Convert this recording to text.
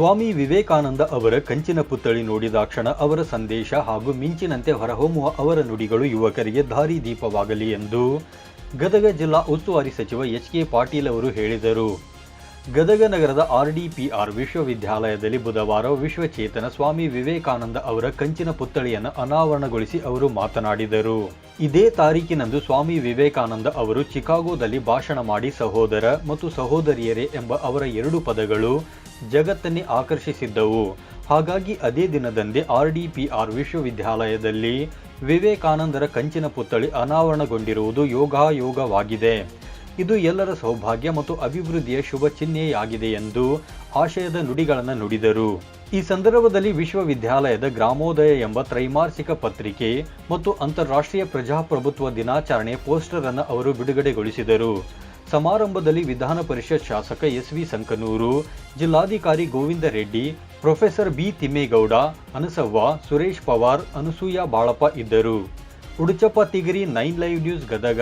ಸ್ವಾಮಿ ವಿವೇಕಾನಂದ ಅವರ ಕಂಚಿನ ಪುತ್ಥಳಿ ನೋಡಿದಾಕ್ಷಣ ಅವರ ಸಂದೇಶ ಹಾಗೂ ಮಿಂಚಿನಂತೆ ಹೊರಹೊಮ್ಮುವ ಅವರ ನುಡಿಗಳು ಯುವಕರಿಗೆ ದಾರಿ ದೀಪವಾಗಲಿ ಎಂದು ಗದಗ ಜಿಲ್ಲಾ ಉಸ್ತುವಾರಿ ಸಚಿವ ಎಚ್ ಕೆ ಪಾಟೀಲ್ ಅವರು ಹೇಳಿದರು. ಗದಗ ನಗರದ ಆರ್ಡಿಪಿಆರ್ ವಿಶ್ವವಿದ್ಯಾಲಯದಲ್ಲಿ ಬುಧವಾರ ವಿಶ್ವಚೇತನ ಸ್ವಾಮಿ ವಿವೇಕಾನಂದ ಅವರ ಕಂಚಿನ ಪುತ್ಥಳಿಯನ್ನು ಅನಾವರಣಗೊಳಿಸಿ ಅವರು ಮಾತನಾಡಿದರು. ಇದೇ ತಾರೀಕಿನಂದು ಸ್ವಾಮಿ ವಿವೇಕಾನಂದ ಅವರು ಚಿಕಾಗೋದಲ್ಲಿ ಭಾಷಣ ಮಾಡಿ ಸಹೋದರ ಮತ್ತು ಸಹೋದರಿಯರೇ ಎಂಬ ಅವರ ಎರಡು ಪದಗಳು ಜಗತ್ತನ್ನೇ ಆಕರ್ಷಿಸಿದ್ದವು. ಹಾಗಾಗಿ ಅದೇ ದಿನದಂದೇ ಆರ್ಡಿಪಿಆರ್ ವಿಶ್ವವಿದ್ಯಾಲಯದಲ್ಲಿ ವಿವೇಕಾನಂದರ ಕಂಚಿನ ಪುತ್ಥಳಿ ಅನಾವರಣಗೊಂಡಿರುವುದು ಯೋಗಾಯೋಗವಾಗಿದೆ. ಇದು ಎಲ್ಲರ ಸೌಭಾಗ್ಯ ಮತ್ತು ಅಭಿವೃದ್ಧಿಯ ಶುಭ ಚಿಹ್ನೆಯಾಗಿದೆ ಎಂದು ಆಶಯದ ನುಡಿಗಳನ್ನು ನುಡಿದರು. ಈ ಸಂದರ್ಭದಲ್ಲಿ ವಿಶ್ವವಿದ್ಯಾಲಯದ ಗ್ರಾಮೋದಯ ಎಂಬ ತ್ರೈಮಾಸಿಕ ಪತ್ರಿಕೆ ಮತ್ತು ಅಂತಾರಾಷ್ಟ್ರೀಯ ಪ್ರಜಾಪ್ರಭುತ್ವ ದಿನಾಚರಣೆ ಪೋಸ್ಟರ್ ಅನ್ನು ಅವರು ಬಿಡುಗಡೆಗೊಳಿಸಿದರು. ಸಮಾರಂಭದಲ್ಲಿ ವಿಧಾನ ಪರಿಷತ್ ಶಾಸಕ ಎಸ್ ವಿ ಸಂಕನೂರು, ಜಿಲ್ಲಾಧಿಕಾರಿ ಗೋವಿಂದ ರೆಡ್ಡಿ, ಪ್ರೊಫೆಸರ್ ಬಿ ತಿಮ್ಮೇಗೌಡ, ಅನಸವ್ವ, ಸುರೇಶ್ ಪವಾರ್, ಅನಸೂಯ ಬಾಳಪ್ಪ ಇದ್ದರು. Uduchappa, Tigari, nine live news Gadag